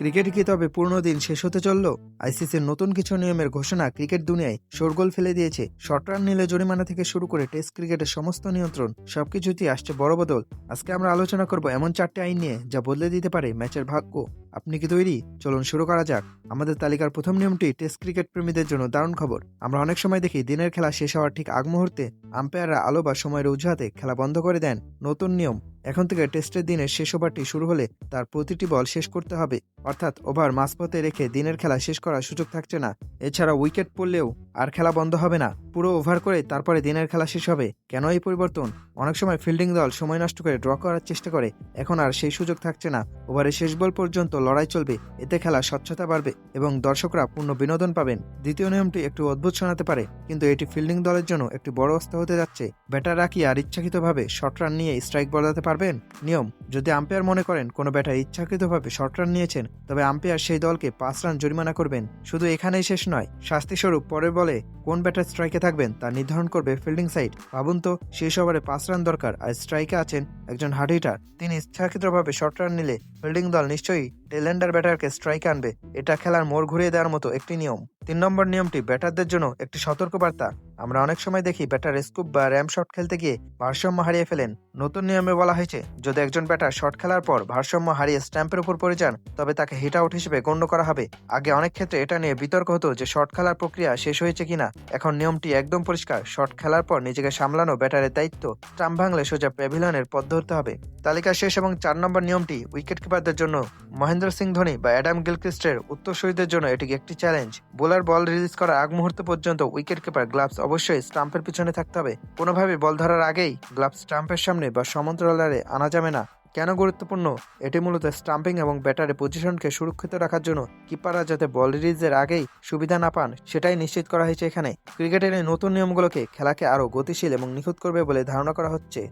Cricket কি তবে পূর্ণ দিন শেষ হতে চলল? আইসিসির নতুন কিছু নিয়মের ঘোষণা ক্রিকেট দুনিয়ায় শোরগোল ফেলে দিয়েছে। শর্ট রান নিলে জরিমানা থেকে শুরু করে টেস্ট ক্রিকেটের সমস্ত নিয়ন্ত্রণ, সবকিছুতেই আসছে বড় বদল। আজকে আমরা আলোচনা করব এমন চারটি আইন নিয়ে, যা বদলে দিতে পারে ম্যাচের ভাগ্য। আপনি কি তৈরি? চলুন শুরু করা যাক। আমাদের তালিকার প্রথম নিয়মটি টেস্ট ক্রিকেট প্রেমীদের জন্য দারুণ খবর। আমরা অনেক সময় দেখি দিনের খেলা শেষ হওয়ার ঠিক আগ মুহূর্তে আম্পায়াররা আলো বা সময়ের অজুহাতে খেলা বন্ধ করে দেন। নতুন নিয়ম। এখন থেকে টেস্টের দিনের শেষ ওভারটি শুরু হলে তার প্রতিটি বল শেষ করতে হবে। অর্থাৎ ওভার মাঝপথে রেখে দিনের খেলা শেষ করার সুযোগ থাকছে না। এছাড়া উইকেট পড়লেও আর খেলা বন্ধ হবে না। পুরো ওভার করে তারপরে দিনের খেলা শেষ হবে। কেন এই পরিবর্তন? অনেক সময় ফিল্ডিং দল সময় নষ্ট করে ড্র করার চেষ্টা করে। এখন আর সেই সুযোগ থাকছে না। ওভারের শেষ বল পর্যন্ত লড়াই চলবে। এতে খেলা স্বচ্ছতা বাড়বে এবং দর্শকরা পূর্ণ বিনোদন পাবেন। দ্বিতীয় নিয়মটি একটু অদ্ভুত শোনাতে পারে, কিন্তু এটি ফিল্ডিং দলের জন্য একটি বড় অস্ত্র হতে যাচ্ছে। ব্যাটাররা কি আর ইচ্ছাকৃতভাবে শর্ট রান নিয়ে স্ট্রাইক বলাতে পারবেন? নিয়ম, যদি আম্পায়ার মনে করেন কোনো ব্যাটার ইচ্ছাকৃতভাবে শর্ট রান নিয়েছেন, তবে আম্পায়ার সেই দলকে পাঁচ রান জরিমানা করবেন। শুধু এখানেই শেষ নয়, শাস্তিস্বরূপ পরের বলে কোন ব্যাটার স্ট্রাইকে থাকবেন, তা নির্ধারণ করবে ফিল্ডিং সাইড ভাবুন তো, শেষ ওভারে পাঁচ রান দরকার, আর স্ট্রাইকে আছেন একজন হার্ড হিটার তিনি ইচ্ছাকৃতভাবে শর্ট রান নিলে ফিল্ডিং দল নিশ্চয়ই টেলেন্ডার ব্যাটারকে স্ট্রাইক আনবে। এটা খেলার মোড় ঘুরিয়ে দেওয়ার মতো একটি নিয়ম। তিন নম্বর নিয়মটি ব্যাটারদের জন্য একটি সতর্কবার্তা। আমরা অনেক সময় দেখি ব্যাটার স্কুপ বা র্যাম শট খেলতে গিয়ে ভারসাম্য হারিয়ে ফেলেন। নতুন নিয়মে বলা হয়েছে, যদি একজন ব্যাটার শট খেলার পর ভারসাম্য হারিয়ে স্ট্যাম্পের উপর পড়ে যান, তবে তাকে হিট আউট হিসেবে গণ্য করা হবে। আগে অনেক ক্ষেত্রে এটা নিয়ে বিতর্ক হতো যে শট খেলার প্রক্রিয়া শেষ হয়েছে কিনা। এখন নিয়মটি একদম পরিষ্কার, শট খেলার পর নিজেকে সামলানো ব্যাটারের দায়িত্ব। স্টাম্প ভাঙলে সোজা প্যাভিলিয়নের পথ ধরতে হবে। তালিকা শেষ এবং চার নম্বর নিয়মটি উইকেট কিপারদের জন্য মহেন্দ্র সিং ধোনি বা অ্যাডাম গিলক্রিস্টের উত্তরসূরিদের জন্য এটি একটি চ্যালেঞ্জ বোলার বল রিলিজ করার আগ মুহূর্ত পর্যন্ত উইকেট কিপার গ্লাভস অবশ্যই স্টাম্পের পিছনে থাকতে হবে। কোনোভাবে বল ধরার আগেই গ্লাভস স্টাম্পের সামনে বা সমান্তরালে আনা যাবে না। কেন গুরুত্বপূর্ণ? এটি মূলত স্টাম্পিং এবং ব্যাটারের পজিশনকে সুরক্ষিত রাখার জন্য কিপাররা যাতে বল রিলিজের আগেই সুবিধা না পান, সেটাই নিশ্চিত করা হয়েছে এখানে। ক্রিকেটের এই নতুন নিয়মগুলোকে খেলাকে আরও গতিশীল এবং নিখুঁত করবে বলে ধারণা করা হচ্ছে।